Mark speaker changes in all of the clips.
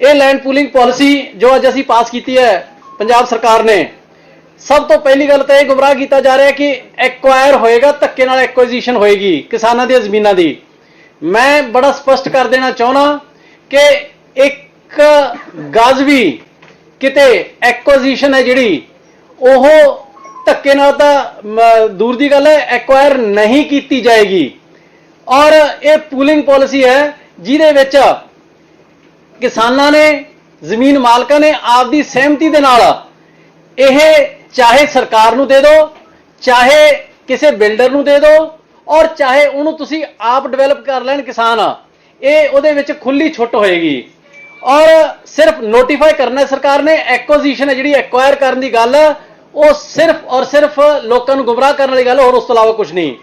Speaker 1: ਇਹ land pooling policy ਜੋ ਅੱਜ ਅਸੀਂ ਪਾਸ ਕੀਤੀ ਹੈ ਪੰਜਾਬ ਸਰਕਾਰ ਨੇ, ਸਭ ਤੋਂ ਪਹਿਲੀ ਗੱਲ ਤਾਂ ਇਹ ਗੁੰਮਰਾਹ ਕੀਤਾ ਜਾ ਰਿਹਾ ਕਿ ਐਕਵਾਇਰ ਹੋਏਗਾ, ਧੱਕੇ ਨਾਲ ਐਕੁਆਜੀਸ਼ਨ ਹੋਏਗੀ ਕਿਸਾਨਾਂ ਦੀਆਂ ਜ਼ਮੀਨਾਂ ਦੀ। ਮੈਂ ਬੜਾ ਸਪਸ਼ਟ ਕਰ ਦੇਣਾ ਚਾਹੁੰਦਾ ਕਿ ਇੱਕ ਗਜ਼ ਵੀ ਕਿਤੇ ਐਕੁਆਜੀਸ਼ਨ ਹੈ ਜਿਹੜੀ, ਉਹ ਧੱਕੇ ਨਾਲ ਤਾਂ ਦੂਰ ਦੀ ਗੱਲ ਹੈ ਐਕਵਾਇਰ ਨਹੀਂ ਕੀਤੀ ਜਾਏਗੀ। ਔਰ ਇਹ ਪੂਲਿੰਗ ਪਾਲਿਸੀ ਹੈ, ਜਿਹਦੇ ਵਿੱਚ ਕਿਸਾਨਾਂ ਨੇ, ਜ਼ਮੀਨ ਮਾਲਕਾਂ ਨੇ ਆਪਦੀ ਸਹਿਮਤੀ ਦੇ ਨਾਲ ਇਹ ਚਾਹੇ ਸਰਕਾਰ ਨੂੰ ਦੇ ਦਿਓ ਚਾਹੇ ਕਿਸੇ ਬਿਲਡਰ ਨੂੰ ਦੇ ਦਿਓ ਔਰ ਚਾਹੇ ਉਹਨੂੰ ਤੁਸੀਂ ਆਪ ਡਿਵੈਲਪ ਕਰ ਲੈਣ ਕਿਸਾਨ, ਇਹ ਉਹਦੇ ਵਿੱਚ ਖੁੱਲੀ ਛੁੱਟ ਹੋਏਗੀ। ਔਰ ਸਿਰਫ ਨੋਟੀਫਾਈ ਕਰਨਾ ਸਰਕਾਰ ਨੇ ਐਕੁਜੀਸ਼ਨ ਹੈ ਜਿਹੜੀ ਐਕਵਾਇਰ ਕਰਨ ਦੀ ਗੱਲ, ਉਹ ਸਿਰਫ ਔਰ ਸਿਰਫ ਲੋਕਾਂ ਨੂੰ ਗੁੰਮਰਾਹ ਕਰਨ ਵਾਲੀ ਗੱਲ, ਹੋਰ ਉਸ ਤੋਂ ਇਲਾਵਾ ਕੁਝ ਨਹੀਂ।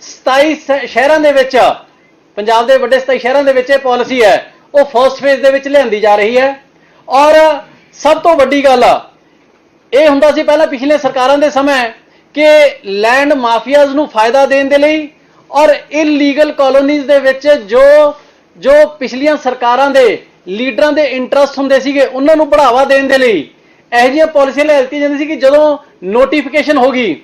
Speaker 1: 27 ਸ- ਸ਼ਹਿਰਾਂ ਦੇ ਵਿੱਚ, ਪੰਜਾਬ ਦੇ ਵੱਡੇ 27 ਸ਼ਹਿਰਾਂ ਦੇ ਵਿੱਚ ਇਹ ਪਾਲਿਸੀ ਹੈ ਉਹ ਫਰਸਟ ਫੇਜ਼ ਦੇ ਵਿੱਚ ਲਿਆਂਦੀ ਜਾ ਰਹੀ ਹੈ। ਔਰ ਸਭ ਤੋਂ ਵੱਡੀ ਗੱਲ ਇਹ ਹੁੰਦਾ ਸੀ ਪਹਿਲਾਂ ਪਿਛਲੇ ਸਰਕਾਰਾਂ ਦੇ ਸਮੇਂ ਕਿ ਲੈਂਡ ਮਾਫੀਆਜ਼ ਨੂੰ ਫਾਇਦਾ ਦੇਣ ਦੇ ਲਈ ਔਰ ਇਲੀਗਲ ਕਾਲੋਨੀਜ਼ ਦੇ ਵਿੱਚ ਜੋ ਜੋ ਪਿਛਲੀਆਂ ਸਰਕਾਰਾਂ ਦੇ ਲੀਡਰਾਂ ਦੇ ਇੰਟਰਸਟ ਹੁੰਦੇ ਸੀਗੇ, ਉਹਨਾਂ ਨੂੰ ਬੜਾਵਾ ਦੇਣ ਦੇ ਲਈ ਇਹੋ ਜਿਹੀਆਂ ਪਾਲਿਸੀਆਂ ਲੈ ਦਿੱਤੀਆਂ ਜਾਂਦੀਆਂ ਸੀ ਕਿ ਜਦੋਂ ਨੋਟੀਫਿਕੇਸ਼ਨ ਹੋ ਗਈ,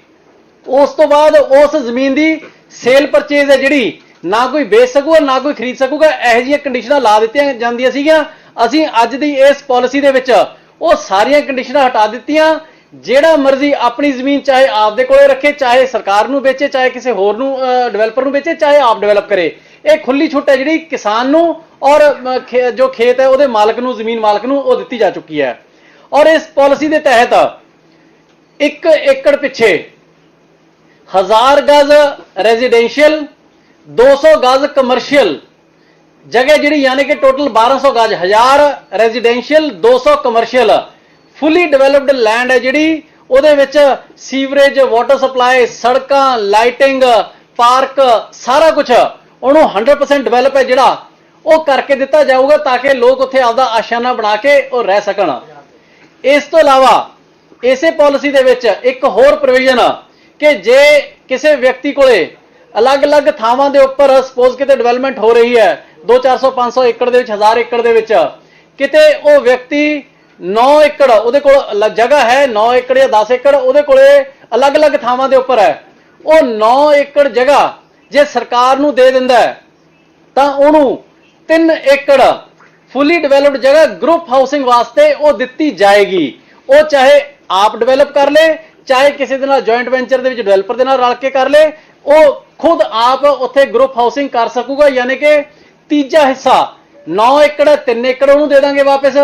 Speaker 1: ਉਸ ਤੋਂ ਬਾਅਦ ਉਸ ਜ਼ਮੀਨ ਦੀ ਸੇਲ ਪਰਚੇਜ਼ ਹੈ ਜਿਹੜੀ ਨਾ ਕੋਈ ਵੇਚ ਸਕੂਗਾ, ਨਾ ਕੋਈ ਖਰੀਦ ਸਕੂਗਾ, ਇਹੋ ਜਿਹੀਆਂ ਕੰਡੀਸ਼ਨਾਂ ਲਾ ਦਿੱਤੀਆਂ ਜਾਂਦੀਆਂ ਸੀਗੀਆਂ। ਅਸੀਂ ਅੱਜ ਦੀ ਇਸ ਪਾਲਿਸੀ ਦੇ ਵਿੱਚ ਉਹ ਸਾਰੀਆਂ ਕੰਡੀਸ਼ਨਾਂ ਹਟਾ ਦਿੱਤੀਆਂ। ਜਿਹੜਾ ਮਰਜ਼ੀ ਆਪਣੀ ਜ਼ਮੀਨ ਚਾਹੇ ਆਪਦੇ ਕੋਲੇ ਰੱਖੇ, ਚਾਹੇ ਸਰਕਾਰ ਨੂੰ ਵੇਚੇ, ਚਾਹੇ ਕਿਸੇ ਹੋਰ ਨੂੰ ਡਿਵੈਲਪਰ ਨੂੰ ਵੇਚੇ, ਚਾਹੇ ਆਪ ਡਿਵੈਲਪ ਕਰੇ। ਇਹ ਖੁੱਲੀ ਛੁੱਟ ਹੈ ਜਿਹੜੀ ਕਿਸਾਨ ਨੂੰ ਔਰ ਖੇ- ਜੋ ਖੇਤ ਹੈ, ਉਹਦੇ ਮਾਲਕ ਨੂੰ, ਜ਼ਮੀਨ ਮਾਲਕ ਨੂੰ ਉਹ ਦਿੱਤੀ ਜਾ ਚੁੱਕੀ ਹੈ। ਔਰ ਇਸ ਪਾਲਿਸੀ ਦੇ ਤਹਿਤ ਇੱਕ ਏਕੜ ਪਿੱਛੇ ਹਜ਼ਾਰ ਗਜ਼ ਰੈਜ਼ੀਡੈਂਸ਼ੀਅਲ 200 ਗਜ਼ ਕਮਰਸ਼ੀਅਲ ਜਗ੍ਹਾ ਜਿਹੜੀ ਯਾਨੀ ਕਿ ਟੋਟਲ 1200 ਗਜ਼ 1000 residential 200 commercial fully developed land ਹੈ ਜਿਹੜੀ, ਉਹਦੇ ਵਿੱਚ ਸੀਵਰੇਜ ਵਾਟਰ ਸਪਲਾਈ ਸੜਕਾਂ ਲਾਈਟਿੰਗ ਪਾਰਕ ਸਾਰਾ ਕੁਝ ਉਹਨੂੰ 100% ਡਿਵੈਲਪ ਹੈ ਜਿਹੜਾ, ਉਹ ਕਰਕੇ ਦਿੱਤਾ ਜਾਊਗਾ ਤਾਂ ਕਿ ਲੋਕ ਉੱਥੇ ਆਪਦਾ ਆਸ਼ਾਨਾ ਬਣਾ ਕੇ ਉਹ ਰਹਿ ਸਕਣ। ਇਸ ਤੋਂ ਇਲਾਵਾ, ਇਸੇ ਪਾਲਿਸੀ ਦੇ ਵਿੱਚ ਇੱਕ ਹੋਰ ਪ੍ਰੋਵੀਜ਼ਨ ਕਿ ਜੇ ਕਿਸੇ ਵਿਅਕਤੀ ਕੋਲੇ ਅਲੱਗ-ਅਲੱਗ ਥਾਵਾਂ ਦੇ ਉੱਪਰ ਸਪੋਜ਼ ਕਿਤੇ ਡਿਵੈਲਪਮੈਂਟ ਹੋ ਰਹੀ ਹੈ 2 400 500 ਏਕੜ ਦੇ ਵਿੱਚ 1000 ਏਕੜ ਦੇ ਵਿੱਚ, ਕਿਤੇ ਉਹ ਵਿਅਕਤੀ 9 ਏਕੜ, ਉਹਦੇ ਕੋਲ ਜਗ੍ਹਾ ਹੈ 9 ਏਕੜ ਜਾਂ 10 ਏਕੜ, ਉਹਦੇ ਕੋਲੇ ਅਲੱਗ-ਅਲੱਗ ਥਾਵਾਂ ਦੇ ਉੱਪਰ ਹੈ। ਉਹ 9 ਏਕੜ ਜਗ੍ਹਾ ਜੇ ਸਰਕਾਰ ਨੂੰ ਦੇ ਦਿੰਦਾ ਤਾਂ ਉਹਨੂੰ 3 ਏਕੜ ਫੁੱਲੀ ਡਿਵੈਲਪਡ ਜਗ੍ਹਾ ਗਰੁੱਪ ਹਾਊਸਿੰਗ ਵਾਸਤੇ ਉਹ ਦਿੱਤੀ ਜਾਏਗੀ। ਉਹ ਚਾਹੇ ਆਪ ਡਿਵੈਲਪ ਕਰ ਲੇ, ਚਾਹੇ ਕਿਸੇ ਦੇ ਨਾਲ ਜੁਆਇੰਟ ਵੈਂਚਰ ਦੇ ਵਿੱਚ ਡਿਵੈਲਪਰ ਦੇ ਨਾਲ ਰਲ ਕੇ ਕਰ ਲੇ ਉਹ ਖੁਦ ਆਪ ਉੱਥੇ ਗਰੁੱਪ ਹਾਊਸਿੰਗ ਕਰ ਸਕੂਗਾ, ਯਾਨੀ ਕਿ ਤੀਜਾ ਹਿੱਸਾ 9 ਏਕੜ 3 ਏਕੜ ਉਹਨੂੰ ਦੇ ਦਾਂਗੇ ਵਾਪਸ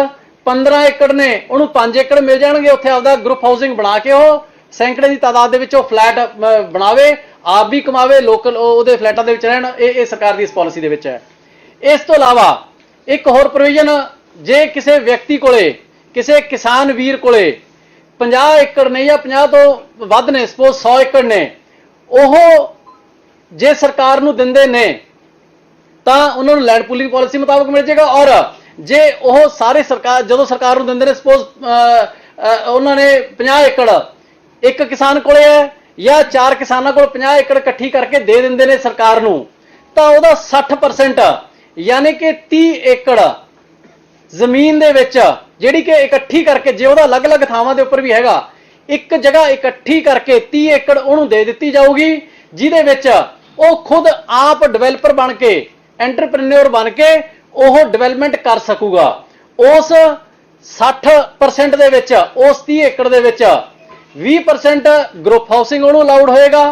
Speaker 1: 15 ਏਕੜ ਨੇ, ਉਹਨੂੰ 5 ਏਕੜ ਮਿਲ ਜਾਣਗੇ, ਉੱਥੇ ਆਪਦਾ ਗਰੁੱਪ ਹਾਊਸਿੰਗ ਬਣਾ ਕੇ ਉਹ ਸੈਂਕੜੇ ਦੀ ਤਾਦਾਦ ਦੇ ਵਿੱਚ ਉਹ ਫਲੈਟ ਬਣਾਵੇ, ਆਪ ਵੀ ਕਮਾਵੇ ਲੋਕਲ ਉਹਦੇ ਫਲੈਟਾਂ ਦੇ ਵਿੱਚ ਰਹਿਣ, ਇਹ ਇਹ ਸਰਕਾਰ ਦੀ ਇਸ ਪਾਲਿਸੀ ਦੇ ਵਿੱਚ ਹੈ। ਇਸ ਤੋਂ ਇਲਾਵਾ ਇੱਕ ਹੋਰ ਪ੍ਰੋਵੀਜ਼ਨ ਜੇ ਕਿਸੇ ਵਿਅਕਤੀ ਕੋਲੇ, ਕਿਸੇ ਕਿਸਾਨ ਵੀਰ ਕੋਲੇ 50 ਏਕੜ ਨੇ ਜਾਂ 50 ਤੋਂ ਵੱਧ ਨੇ ਸਪੋਜ਼ 100 ਏਕੜ ਨੇ ਉਹ ਜੇ ਸਰਕਾਰ ਨੂੰ ਦਿੰਦੇ ਨੇ, ਤਾਂ ਉਹਨਾਂ ਨੂੰ ਲੈਂਡ ਪੂਲਿੰਗ ਪਾਲਿਸੀ ਮੁਤਾਬਕ ਮਿਲ ਜਾਏਗਾ। ਔਰ ਜੇ ਉਹ ਸਾਰੇ ਸਰਕਾਰ, ਜਦੋਂ ਸਰਕਾਰ ਨੂੰ ਦਿੰਦੇ ਨੇ ਸਪੋਜ਼ ਉਹਨਾਂ ਨੇ 50 ਏਕੜ, ਇੱਕ ਕਿਸਾਨ ਕੋਲੇ ਹੈ ਜਾਂ ਚਾਰ ਕਿਸਾਨਾਂ ਕੋਲ 50 ਏਕੜ ਇਕੱਠੀ ਕਰਕੇ ਦੇ ਦਿੰਦੇ ਨੇ ਸਰਕਾਰ ਨੂੰ, ਤਾਂ ਉਹਦਾ 60% ਯਾਨੀ ਕਿ 30 ਏਕੜ ਜ਼ਮੀਨ ਦੇ ਵਿੱਚ, ਜਿਹੜੀ ਕਿ ਇਕੱਠੀ ਕਰਕੇ, ਜੇ ਉਹਦਾ ਅਲੱਗ-ਅਲੱਗ ਥਾਵਾਂ ਦੇ ਉੱਪਰ ਵੀ ਹੈਗਾ ਇੱਕ ਜਗ੍ਹਾ ਇਕੱਠੀ ਕਰਕੇ 30 ਏਕੜ ਉਹਨੂੰ ਦੇ ਦਿੱਤੀ ਜਾਊਗੀ, ਜਿਹਦੇ ਵਿੱਚ ਉਹ ਖੁਦ ਆਪ ਡਿਵੈਲਪਰ ਬਣ ਕੇ ਐਂਟਰਪ੍ਰੈਨਿਓਰ ਬਣ ਕੇ ਉਹ ਡਿਵੈਲਪਮੈਂਟ ਕਰ ਸਕੂਗਾ। ਉਸ 60% ਦੇ ਵਿੱਚ, ਉਸ 30 ਏਕੜ ਦੇ ਵਿੱਚ 20% ਗਰੁੱਪ ਹਾਊਸਿੰਗ ਉਹਨੂੰ ਅਲਾਉਡ ਹੋਏਗਾ,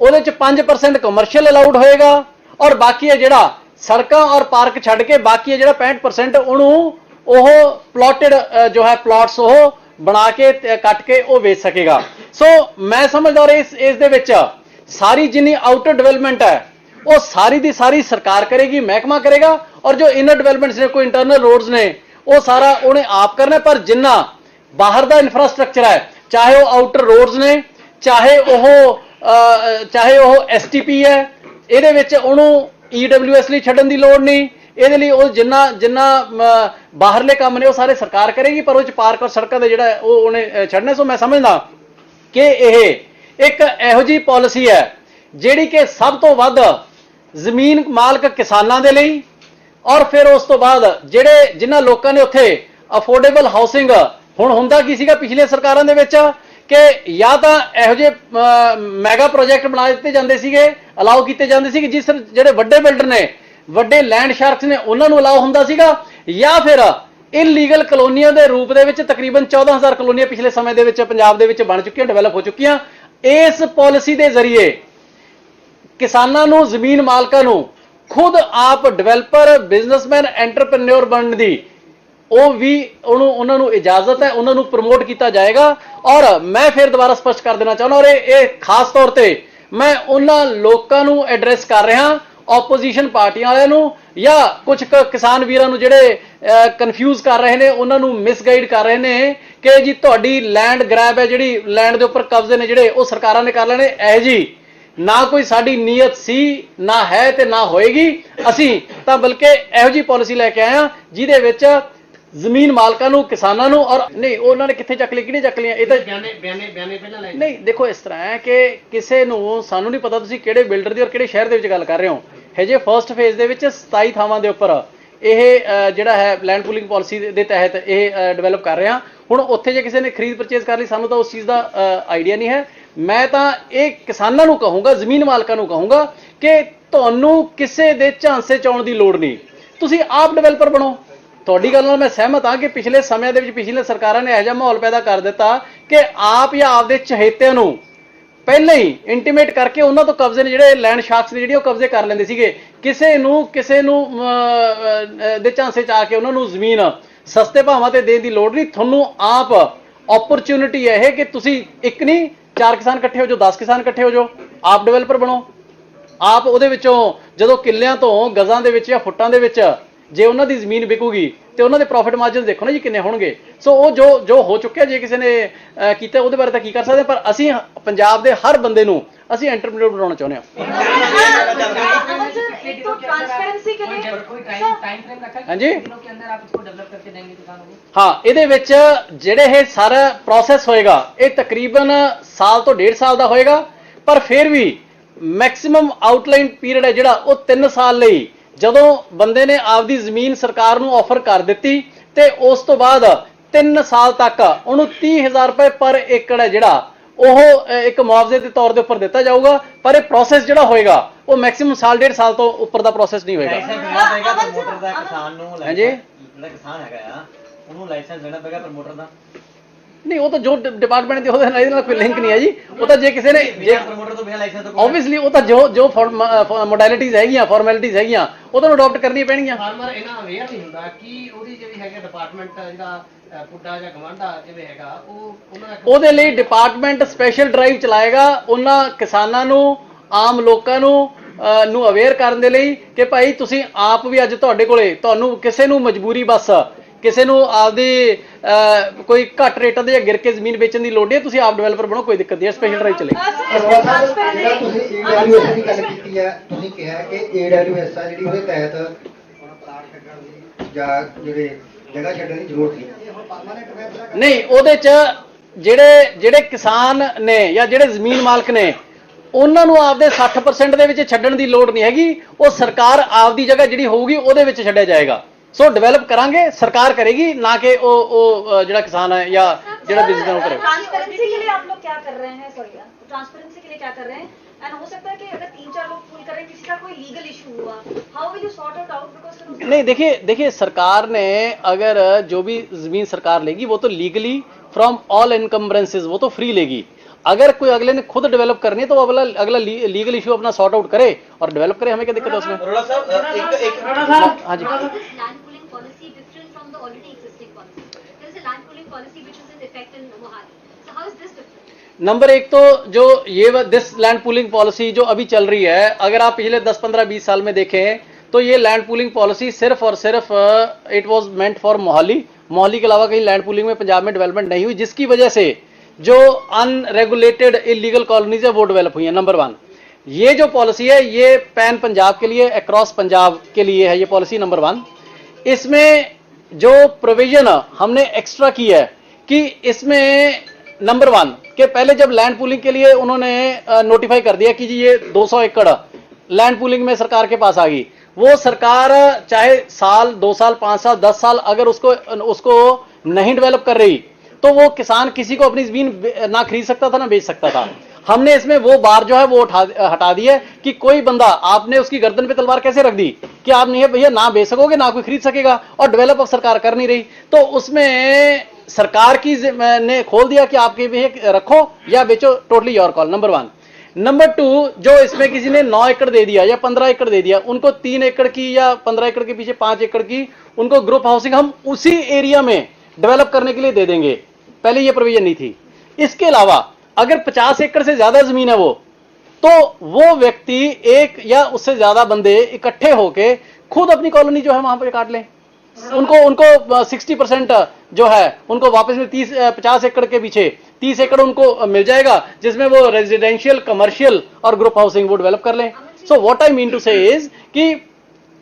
Speaker 1: ਉਹਦੇ ਚ 5% ਕਮਰਸ਼ੀਅਲ ਅਲਾਉਡ ਹੋਏਗਾ, ਔਰ ਬਾਕੀ ਹੈ ਜਿਹੜਾ ਸੜਕਾਂ ਔਰ ਪਾਰਕ ਛੱਡ ਕੇ ਬਾਕੀ ਹੈ ਜਿਹੜਾ 65% ਉਹਨੂੰ ਉਹ ਪਲਾਟਡ ਜੋ ਹੈ ਪਲਾਟਸ ਉਹ ਬਣਾ ਕੇ ਕੱਟ ਕੇ ਉਹ ਵੇਚ ਸਕੇਗਾ। ਸੋ ਮੈਂ ਸਮਝਦਾ ਰਿਹਾ ਇਸ ਇਸ ਦੇ ਵਿੱਚ ਸਾਰੀ ਜਿੰਨੀ ਆਊਟਰ ਡਿਵੈਲਪਮੈਂਟ ਹੈ, ਉਹ ਸਾਰੀ ਦੀ ਸਾਰੀ ਸਰਕਾਰ ਕਰੇਗੀ, ਮਹਿਕਮਾ ਕਰੇਗਾ ਔਰ ਜੋ ਇਨਰ ਡਿਵੈਲਪਮੈਂਟਸ ਨੇ, ਕੋਈ ਇੰਟਰਨਲ ਰੋਡਸ ਨੇ, ਉਹ ਸਾਰਾ ਉਹਨੇ ਆਪ ਕਰਨਾ ਪਰ ਜਿੰਨਾ ਬਾਹਰ ਦਾ ਇਨਫਰਾਸਟ੍ਰਕਚਰ ਹੈ, ਚਾਹੇ ਉਹ ਆਊਟਰ ਰੋਡਸ ਨੇ, ਚਾਹੇ ਉਹ ਚਾਹੇ ਉਹ ਐਸਟੀਪੀ ਹੈ, ਇਹਦੇ ਵਿੱਚ ਉਹਨੂੰ ਈਡਬਲਯੂਐਸ ਲਈ ਛੱਡਣ ਦੀ ਲੋੜ ਨਹੀਂ ਇਹਦੇ ਲਈ ਉਹ ਜਿੰਨਾ ਜਿੰਨਾ ਬਾਹਰਲੇ ਕੰਮ ਨੇ ਉਹ ਸਾਰੇ ਸਰਕਾਰ ਕਰੇਗੀ ਪਰ ਉਹ ਚ ਪਾਰਕ ਔਰ ਸੜਕਾਂ ਦੇ ਜਿਹੜਾ ਉਹ ਉਹਨੇ ਅਹ, ਸੋ ਮੈਂ ਸਮਝਦਾ ਕਿ ਇਹ ਇੱਕ ਇਹੋ ਜੀ ਪਾਲਿਸੀ ਹੈ ਜਿਹੜੀ ਕਿ ਸਭ ਤੋਂ ਵੱਧ ਜ਼ਮੀਨ ਮਾਲਕ ਕਿਸਾਨਾਂ ਦੇ ਲਈ ਔਰ ਫਿਰ ਉਸ ਤੋਂ ਬਾਅਦ ਜਿਹੜੇ ਜਿਨ੍ਹਾਂ ਲੋਕਾਂ ਨੇ ਉੱਥੇ ਅਫੋਰਡੇਬਲ ਹਾਊਸਿੰਗ ਹੁਣ ਹੁੰਦਾ ਕੀ ਸੀਗਾ ਪਿਛਲੇ ਸਰਕਾਰਾਂ ਦੇ ਵਿੱਚ ਕਿ ਜਾਂ ਤਾਂ ਇਹੋ ਜਿਹੇ ਮੈਗਾ ਪ੍ਰੋਜੈਕਟ ਬਣਾ ਦਿੱਤੇ ਜਾਂਦੇ ਸੀਗੇ ਅਲਾਉ ਕੀਤੇ ਜਾਂਦੇ ਸੀਗੇ ਜਿਸ ਜਿਹੜੇ ਵੱਡੇ ਬਿਲਡਰ ਨੇ ਵੱਡੇ ਲੈਂਡ ਸ਼ਾਰਕਸ ਨੇ ਉਹਨਾਂ ਨੂੰ ਅਲਾਉ ਹੁੰਦਾ ਸੀਗਾ, ਜਾਂ ਫਿਰ ਇਲੀਗਲ ਕਲੋਨੀਆਂ ਦੇ ਰੂਪ ਦੇ ਵਿੱਚ ਤਕਰੀਬਨ 14000 ਕਲੋਨੀਆਂ ਪਿਛਲੇ ਸਮੇਂ ਦੇ ਵਿੱਚ ਪੰਜਾਬ ਦੇ ਵਿੱਚ ਬਣ ਚੁੱਕੀਆਂ ਡਿਵੈਲਪ ਹੋ ਚੁੱਕੀਆਂ। ਇਸ ਪਾਲਿਸੀ ਦੇ ਜ਼ਰੀਏ ਕਿਸਾਨਾਂ ਨੂੰ, ਜ਼ਮੀਨ ਮਾਲਕਾਂ ਨੂੰ ਖੁਦ ਆਪ ਡਿਵੈਲਪਰ ਬਿਜ਼ਨਸਮੈਨ ਐਂਟਰਪ੍ਰੈਨਿਓਰ ਬਣਨ ਦੀ ਉਹ ਵੀ ਉਹਨੂੰ, ਉਹਨਾਂ ਨੂੰ ਇਜਾਜ਼ਤ ਹੈ, ਉਹਨਾਂ ਨੂੰ ਪ੍ਰਮੋਟ ਕੀਤਾ ਜਾਏਗਾ। ਔਰ ਮੈਂ ਫਿਰ ਦੁਬਾਰਾ ਸਪਸ਼ਟ ਕਰ ਦੇਣਾ ਚਾਹੁੰਦਾ, ਔਰ ਇਹ ਇਹ ਖਾਸ ਤੌਰ ਤੇ ਮੈਂ ਉਹਨਾਂ ਲੋਕਾਂ ਨੂੰ ਐਡਰੈਸ ਕਰ ਰਿਹਾ ਆਪੋਜੀਸ਼ਨ ਪਾਰਟੀਆਂ ਵਾਲਿਆਂ ਨੂੰ ਜਾਂ ਕੁਝ ਕਿਸਾਨ ਵੀਰਾਂ ਨੂੰ ਜਿਹੜੇ ਕਨਫਿਊਜ਼ ਕਰ ਰਹੇ ਨੇ, ਉਹਨਾਂ ਨੂੰ ਮਿਸਗਾਈਡ ਕਰ ਰਹੇ ਨੇ ਕਿ ਜੀ ਤੁਹਾਡੀ ਲੈਂਡ ਗ੍ਰੈਬ ਹੈ ਜਿਹੜੀ ਲੈਂਡ ਦੇ ਉੱਪਰ ਕਬਜ਼ੇ ਨੇ ਜਿਹੜੇ, ਉਹ ਸਰਕਾਰਾਂ ਨੇ ਕਰ ਲੈਣੇ। ਇਹ ਜੀ, ਨਾ ਕੋਈ ਸਾਡੀ ਨੀਅਤ ਸੀ, ਨਾ ਹੈ ਤੇ ਨਾ ਹੋਏਗੀ। ਅਸੀਂ ਤਾਂ ਬਲਕਿ ਇਹੋ ਜੀ ਪਾਲਿਸੀ ਲੈ ਕੇ ਆਏ ਹਾਂ, ਜਿਹਦੇ ਵਿੱਚ ਜ਼ਮੀਨ ਮਾਲਕਾਂ ਨੂੰ ਕਿਸਾਨਾਂ ਨੂੰ ਔਰ ਨਹੀਂ ਉਹਨਾਂ ਨੇ ਕਿੱਥੇ ਚੱਕ ਲਈ ਕਿਹਨੇ ਚੱਕ ਲਈਆਂ? ਇਹ ਤਾਂ
Speaker 2: ਬਿਆਨੇ ਬਿਆਨੇ ਬਿਆਨੇ ਪਹਿਲਾਂ ਲੈ
Speaker 1: ਨਹੀਂ ਦੇਖੋ ਇਸ ਤਰ੍ਹਾਂ ਹੈ ਕਿ ਕਿਸੇ ਨੂੰ ਸਾਨੂੰ ਨਹੀਂ ਪਤਾ ਤੁਸੀਂ ਕਿਹੜੇ ਬਿਲਡਰ ਦੀ ਔਰ ਕਿਹੜੇ ਸ਼ਹਿਰ ਦੇ ਵਿੱਚ ਗੱਲ ਕਰ ਰਹੇ ਹੋ। ਹਜੇ ਫਰਸਟ ਫੇਜ਼ ਦੇ ਵਿੱਚ 27 ਥਾਵਾਂ ਦੇ ਉੱਪਰ ਇਹ ਜਿਹੜਾ ਹੈ ਲੈਂਡ ਪੂਲਿੰਗ ਪਾਲਿਸੀ ਦੇ ਤਹਿਤ ਇਹ ਡਿਵੈਲਪ ਕਰ ਰਹੇ ਹਾਂ। ਹੁਣ ਉੱਥੇ ਜੇ ਕਿਸੇ ਨੇ ਖਰੀਦ ਪਰਚੇਜ਼ ਕਰ ਲਈ ਸਾਨੂੰ ਤਾਂ ਉਸ ਚੀਜ਼ ਦਾ ਆਈਡੀਆ ਨਹੀਂ ਹੈ। ਮੈਂ ਤਾਂ ਇਹ ਕਿਸਾਨਾਂ ਨੂੰ ਕਹੂੰਗਾ ਜ਼ਮੀਨ ਮਾਲਕਾਂ ਨੂੰ ਕਹੂੰਗਾ ਕਿ ਤੁਹਾਨੂੰ ਕਿਸੇ ਦੇ ਝਾਂਸੇ ਚਾਉਣ ਦੀ ਲੋੜ ਨਹੀਂ। ਤੁਸੀਂ ਆਪ ਡਿਵੈਲਪਰ ਬਣੋ। ਤੁਹਾਡੀ ਗੱਲ ਨਾਲ ਮੈਂ ਸਹਿਮਤ ਹਾਂ ਕਿ ਪਿਛਲੇ ਸਮਿਆਂ ਦੇ ਵਿੱਚ ਪਿਛਲੇ ਸਰਕਾਰਾਂ ਨੇ ਇਹੋ ਜਿਹਾ ਮਾਹੌਲ ਪੈਦਾ ਕਰ ਦਿੱਤਾ ਕਿ ਆਪ ਜਾਂ ਆਪਦੇ ਚਹੇਤਿਆਂ ਨੂੰ ਪਹਿਲਾਂ ਹੀ ਇੰਟੀਮੇਟ ਕਰਕੇ ਉਹਨਾਂ ਤੋਂ ਕਬਜ਼ੇ ਨੇ ਜਿਹੜੇ ਲੈਂਡ ਸ਼ਾਰਕਸ ਨੇ ਜਿਹੜੇ ਉਹ ਕਬਜ਼ੇ ਕਰ ਲੈਂਦੇ ਸੀਗੇ। ਕਿਸੇ ਨੂੰ ਕਿਸੇ ਨੂੰ ਦੇ ਚਾਂਸੇ ਚ ਆ ਕੇ ਉਹਨਾਂ ਨੂੰ ਜ਼ਮੀਨ ਸਸਤੇ ਭਾਵਾਂ ਤੇ ਦੇਣ ਦੀ ਲੋੜ ਨਹੀਂ। ਤੁਹਾਨੂੰ ਆਪ ਓਪਰਚ्युनिटी ਹੈ ਇਹ ਕਿ ਤੁਸੀਂ ਇੱਕ ਨਹੀਂ, ਚਾਰ ਕਿਸਾਨ ਇਕੱਠੇ ਹੋ ਜੋ 10 ਕਿਸਾਨ ਇਕੱਠੇ ਹੋ ਜੋ ਆਪ ਡਿਵੈਲਪਰ ਬਣੋ। ਆਪ ਉਹਦੇ ਵਿੱਚੋਂ ਜਦੋਂ ਕਿੱਲਿਆਂ ਤੋਂ ਗਜ਼ਾਂ ਦੇ ਵਿੱਚ ਜਾਂ ਫੁੱਟਾਂ ਦੇ ਵਿੱਚ ਜੇ ਉਹਨਾਂ ਦੀ ਜ਼ਮੀਨ ਵਿਕੂਗੀ ਤੇ ਉਹਨਾਂ ਦੇ ਪ੍ਰੋਫਿਟ ਮਾਰਜਨ ਦੇਖੋ ਨਾ ਜੀ ਕਿੰਨੇ ਹੋਣਗੇ। ਸੋ ਉਹ ਜੋ ਜੋ ਹੋ ਚੁੱਕਿਆ, ਜੇ ਕਿਸੇ ਨੇ ਕੀਤਾ, ਉਹਦੇ ਬਾਰੇ ਤਾਂ ਕੀ ਕਰ ਸਕਦੇ ਪਰ ਅਸੀਂ ਪੰਜਾਬ ਦੇ ਹਰ ਬੰਦੇ ਨੂੰ ਅਸੀਂ ਐਂਟਰਪ੍ਰੀਨਰ ਬਣਾਉਣਾ ਚਾਹੁੰਦੇ ਹਾਂ।
Speaker 2: ਹਾਂਜੀ?
Speaker 1: ਹਾਂ, ਇਹਦੇ ਵਿੱਚ ਜਿਹੜੇ ਇਹ ਸਾਰਾ ਪ੍ਰੋਸੈਸ ਹੋਏਗਾ, ਇਹ ਤਕਰੀਬਨ ਸਾਲ ਤੋਂ ਡੇਢ ਸਾਲ ਦਾ ਹੋਏਗਾ, ਪਰ ਫਿਰ ਵੀ ਮੈਕਸਿਮਮ ਆਊਟਲਾਈਨ ਪੀਰੀਅਡ ਹੈ ਜਿਹੜਾ, ਉਹ 3 ਸਾਲ ਲਈ ਜਦੋਂ ਬੰਦੇ ਨੇ ਆਪਦੀ ਜ਼ਮੀਨ ਸਰਕਾਰ ਨੂੰ ਆਫਰ ਕਰ ਦਿੱਤੀ ਤੇ ਉਸ ਤੋਂ ਬਾਅਦ 3 ਸਾਲ ਤੱਕ ਉਹਨੂੰ 30000 ਰੁਪਏ ਪਰ ਏਕੜ ਹੈ ਜਿਹੜਾ ਉਹ ਇੱਕ ਮੁਆਵਜ਼ੇ ਦੇ ਤੌਰ ਦੇ ਉੱਪਰ ਦਿੱਤਾ ਜਾਊਗਾ ਪਰ ਇਹ ਪ੍ਰੋਸੈਸ ਜਿਹੜਾ ਹੋਏਗਾ ਉਹ ਮੈਕਸਿਮਮ ਸਾਲ ਡੇਢ ਸਾਲ ਤੋਂ ਉੱਪਰ ਦਾ ਪ੍ਰੋਸੈਸ ਨਹੀਂ ਹੋਏਗਾ
Speaker 3: ਲਾਇਸੈਂਸ ਦੇਣਾ ਪਏਗਾ
Speaker 4: ਅਮਨ
Speaker 3: ਪ੍ਰਮੋਟਰ ਦਾ
Speaker 4: ਅਮਨ-
Speaker 3: ਕਿਸਾਨ ਨੂੰ
Speaker 1: ਹਾਂਜੀ।
Speaker 3: ਲਾਇਸੈਂਸ ਜਿਹੜਾ ਕਿਸਾਨ ਹੈਗਾ ਆ ਉਹਨੂੰ ਲਾਇਸੈਂਸ ਦੇਣਾ ਪਏਗਾ ਪ੍ਰਮੋਟਰ ਦਾ
Speaker 1: ਨਹੀਂ ਉਹ ਤਾਂ ਜੋ ਡਿਪਾਰਟਮੈਂਟ ਦੇ ਉਹਦੇ ਨਾਲ ਇਹਦੇ ਨਾਲ ਕੋਈ ਲਿੰਕ ਨਹੀਂ ਹੈ ਜੀ ਉਹ ਤਾਂ ਜੇ ਕਿਸੇ ਨੇ ਜੇ
Speaker 3: ਪ੍ਰਮੋਟਰ ਤੋਂ ਬਿਨਾਂ ਲਾਇਸੈਂਸ ਤੋਂ
Speaker 1: ਆਬਵੀਅਸਲੀ ਉਹ ਤਾਂ ਜੋ ਜੋ ਮੋਡੈਲਿਟੀਜ਼ ਹੈਗੀਆਂ ਫਾਰਮੈਲਿਟੀਜ਼ ਹੈਗੀਆਂ ਉਹ ਤੁਹਾਨੂੰ ਅਡਾਪਟ ਕਰਨੀਆਂ ਪੈਣਗੀਆਂ।
Speaker 2: ਫਾਰਮਰ ਇਹਨਾਂ ਅਵੇਅਰ ਨਹੀਂ ਹੁੰਦਾ ਕਿ ਉਹਦੀ ਜਿਹੜੀ ਹੈਗਾ ਡਿਪਾਰਟਮੈਂਟ ਜਿਹੜਾ ਪੁੱਡਾ ਜਾਂ ਗਵਾਂਡਾ ਜਿਵੇਂ ਹੈਗਾ ਉਹ ਉਹਨਾਂ ਦਾ
Speaker 1: ਉਹਦੇ ਲਈ ਡਿਪਾਰਟਮੈਂਟ ਸਪੈਸ਼ਲ ਡਰਾਈਵ ਚਲਾਏਗਾ ਉਹਨਾਂ ਕਿਸਾਨਾਂ ਨੂੰ ਆਮ ਲੋਕਾਂ ਨੂੰ ਨੂੰ ਅਵੇਅਰ ਕਰਨ ਦੇ ਲਈ ਕਿ ਭਾਈ ਤੁਸੀਂ ਆਪ ਵੀ ਅੱਜ ਤੁਹਾਡੇ ਕੋਲੇ ਤੁਹਾਨੂੰ ਕਿਸੇ ਨੂੰ ਮਜਬੂਰੀ ਬਸ ਕਿਸੇ ਨੂੰ ਆਪਦੇ ਕੋਈ ਘੱਟ ਰੇਟਾਂ ਦੇ ਗਿਰ ਕੇ ਜ਼ਮੀਨ ਵੇਚਣ ਦੀ ਲੋੜ ਨਹੀਂ ਤੁਸੀਂ ਆਪ ਡਿਵੈਲਪਰ ਬਣੋ ਕੋਈ ਦਿੱਕਤ ਨਹੀਂ ਹੈ ਸਪੈਸ਼ਲ ਡਰਾਈਵ ਚੱਲੇ
Speaker 5: ਨਹੀਂ।
Speaker 1: ਉਹਦੇ ਚ ਜਿਹੜੇ ਜਿਹੜੇ ਕਿਸਾਨ ਨੇ ਜਾਂ ਜਿਹੜੇ ਜ਼ਮੀਨ ਮਾਲਕ ਨੇ ਉਹਨਾਂ ਨੂੰ ਆਪਦੇ 60% ਦੇ ਵਿੱਚ ਛੱਡਣ ਦੀ ਲੋੜ ਨਹੀਂ ਹੈਗੀ ਉਹ ਸਰਕਾਰ ਆਪਦੀ ਜਗ੍ਹਾ ਜਿਹੜੀ ਹੋਊਗੀ ਉਹਦੇ ਵਿੱਚ ਛੱਡਿਆ ਜਾਏਗਾ। ਸੋ ਡਿਵੈਲਪ ਕਰਾਂਗੇ ਸਰਕਾਰ ਕਰੇਗੀ ਨਾ ਕਿ ਉਹ ਉਹ ਅ, ਜਿਹੜਾ ਕਿਸਾਨ ਹੈ ਜਾਂ ਜਿਹੜਾ ਬਿਜ਼ਨਸ ਹੈ ਉਹ ਕਰੇ
Speaker 4: ट्रांसपेरेंसी के लिए आप लोग क्या कर रहे हैं सॉरी ट्रांसपेरेंसी के लिए क्या कर रहे हैं एंड हो सकता है कि अगर तीन चार लोग फुल करें किसी का कोई लीगल इशू हुआ how will you sort out out because
Speaker 1: नहीं देखिए देखिए सरकार ने अगर जो भी जमीन सरकार लेगी वो तो लीगली फ्रॉम ऑल इनकम्बरेंसेज वो तो फ्री लेगी अगर कोई अगले ने खुद डेवलप करनी है तो वो अगला अगला लीगल इशू अपना सॉर्ट आउट करे और डेवलप करे हमें क्या दिक्कत है उसमें? हाँ जी। नंबर एक तो जो ये दिस लैंड पूलिंग पॉलिसी जो अभी चल रही है अगर आप पिछले 10 15 20 साल में देखें तो ये लैंड पूलिंग पॉलिसी सिर्फ़ और सिर्फ़ it was meant for Mohali Mohali के अलावा कहीं लैंड पूलिंग में पंजाब में डेवलपमेंट नहीं हुई जिसकी वजह से जो अनरेगुलेटेड इलीगल कॉलोनीज है, वो डेवलप हुई है नंबर वन ये जो पॉलिसी है, ये पैन पंजाब के लिए अक्रॉस पंजाब के लिए है, ये पॉलिसी नंबर वन इसमें जो प्रोविज़न हमने एक्स्ट्रा की है, कि इसमें नंबर वन के पहले जब लैंड पूलिंग के लिए उन्होंने नोटिफाई कर दिया कि जी ये 200 एकड़ लैंड पूलिंग में सरकार के पास आ गई, वो सरकार चाहे साल, दो साल, पाँच साल, दस साल अगर उसको उसको नहीं डेवलप कर रही तो वो किसान किसी को अपनी ज़मीन ना खरीद सकता था, ना बेच सकता था। हमने इसमें वो बार जो है वो उठा हटा दी है कि कोई बंदा आपने उसकी गर्दन पे तलवार कैसे रख दी कि आप नहीं है भैया, ना बेच सकोगे, ना कोई खरीद सकेगा और डेवलप अब सरकार कर नहीं रही। तो उसमें सरकार की ने खोल दिया कि आपके भी रखो या बेचो totally your call number one number two जो इसमें किसी ने नौ एकड़ दे दिया या पंद्रह एकड़ दे दिया, उनको तीन एकड़ की या पंद्रह एकड़ के पीछे पाँच एकड़ की उनको ग्रुप हाउसिंग हम उसी एरिया में डेवलप करने के लिए दे देंगे। पहले ये प्रोविज़न नहीं थी। इसके अलावा, अगर पचास एकड़ से ज़्यादा ज़मीन है वो तो वो व्यक्ति एक या उससे ज़्यादा बंदे इकट्ठे होके खुद अपनी कॉलोनी जो है वहाँ पर काट लें। उनको उनको सिक्सटी परसेंट जो है, उनको वापस में तीस पचास एकड़ के पीछे, तीस एकड़ उनको मिल जाएगा, जिसमें वो रेजिडेंशियल कमर्शियल और ग्रुप हाउसिंग वो डेवलप कर लें। So what I mean to say is कि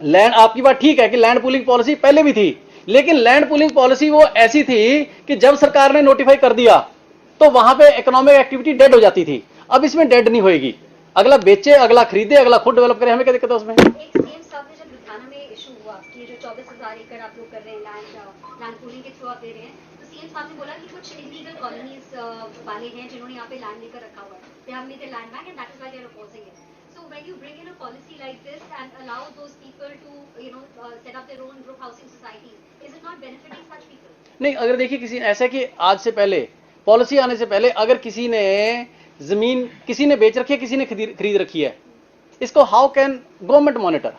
Speaker 1: लैंड आपकी बात ठीक है कि लैंड पूलिंग पॉलिसी पहले भी थी लेकिन लैंड पुलिंग पॉलिसी वो ऐसी थी कि जब सरकार ने नोटिफाई कर दिया तो वहाँ पे इकोनॉमिक एक्टिविटी डेड हो जाती थी। अब इसमें डेड नहीं होगी अगला बेचे, अगला खरीदे, अगला खुद डेवलप करे, हमें क्या दिक्कत है उसमें?
Speaker 6: वाले हैं जिन्होंने यहाँ पे लैंड लेकर रखा हुआ है। So when you bring in a policy like this and allow those people to, you know, uh, set up their own group housing societies, is it not benefiting such people?
Speaker 1: नहीं अगर देखिए किसी ऐसा कि आज से पहले पॉलिसी आने से पहले अगर किसी ने ज़मीन किसी ने बेच रखी है किसी ने खरीद रखी है इसको हाउ कैन गवर्नमेंट मॉनिटर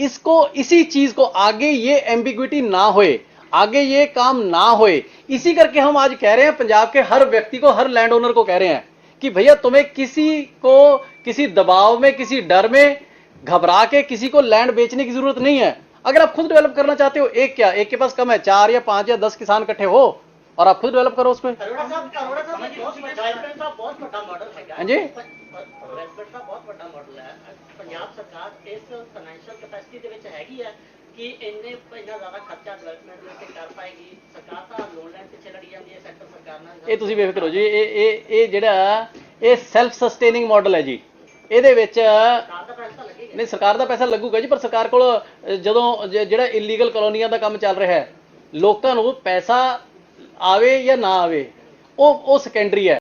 Speaker 1: इसको इसी चीज़ को आगे ये एम्बिग्विटी ना होए आगे ये काम ना होए इसी करके हम आज कह रहे हैं पंजाब के हर व्यक्ति को हर लैंड ओनर को कह रहे हैं कि भैया तुम्हें किसी को किसी दबाव में किसी डर में घबरा के किसी को लैंड बेचने की जरूरत नहीं है अगर आप खुद डेवलप करना चाहते हो एक क्या एक के पास कम है चार या पांच या दस किसान इकट्ठे हो और आप खुद डेवलप करो उसको
Speaker 2: ਅਰੋੜਾ ਸਾਹਿਬ ਅਰੋੜਾ ਸਾਹਿਬ ਇੱਕ ਬਹੁਤ ਡਿਵੈਲਪਮੈਂਟ ਦਾ ਬਹੁਤ ਵੱਡਾ ਮਾਡਲ ਹੈਗਾ
Speaker 1: ਹਾਂਜੀ।
Speaker 2: ਡਿਵੈਲਪਮੈਂਟ ਦਾ ਬਹੁਤ ਵੱਡਾ ਮਾਡਲ ਹੈ ਪੰਜਾਬ ਸਰਕਾਰ ਇਸ ਫਾਈਨੈਂਸ਼ੀਅਲ ਕਪੈਸਿਟੀ ਦੇ ਵਿੱਚ ਹੈਗੀ ਹੈ ਕਿ ਇੰਨੇ ਇੰਨਾ ਜ਼ਿਆਦਾ ਖਰਚਾ ਡਿਵੈਲਪਮੈਂਟ ਦੇ ਉੱਤੇ ਕਰ ਪਾਏਗੀ ਸਰਕਾਰ ਤਾਂ ਲੋਨ ਲੈਣ ਪਿੱਛੇ ਲੜੀ ਜਾਂਦੀ ਹੈ ਸੈਂਟਰ ਸਰਕਾਰ ਨਾਲ
Speaker 1: ਇਹ ਤੁਸੀਂ ਬੇਫਿਕਰ ਹੋ ਜੀ ਇਹ ਇਹ ਇਹ ਜਿਹੜਾ ਇਹ ਸੈਲਫ ਸਸਟੇਨਿੰਗ ਮਾਡਲ ਹੈ ਜੀ। ਇਹਦੇ ਵਿੱਚ ਨਹੀਂ ਸਰਕਾਰ ਦਾ ਪੈਸਾ ਲੱਗੂਗਾ ਜੀ ਪਰ ਸਰਕਾਰ ਕੋਲ ਜਦੋਂ ਜਿਹੜਾ ਇਲੀਗਲ ਕਲੋਨੀਆਂ ਦਾ ਕੰਮ ਚੱਲ ਰਿਹਾ ਹੈ ਲੋਕਾਂ ਨੂੰ ਪੈਸਾ ਆਵੇ ਜਾਂ ਨਾ ਆਵੇ ਉਹ ਉਹ ਸੈਕੰਡਰੀ ਹੈ।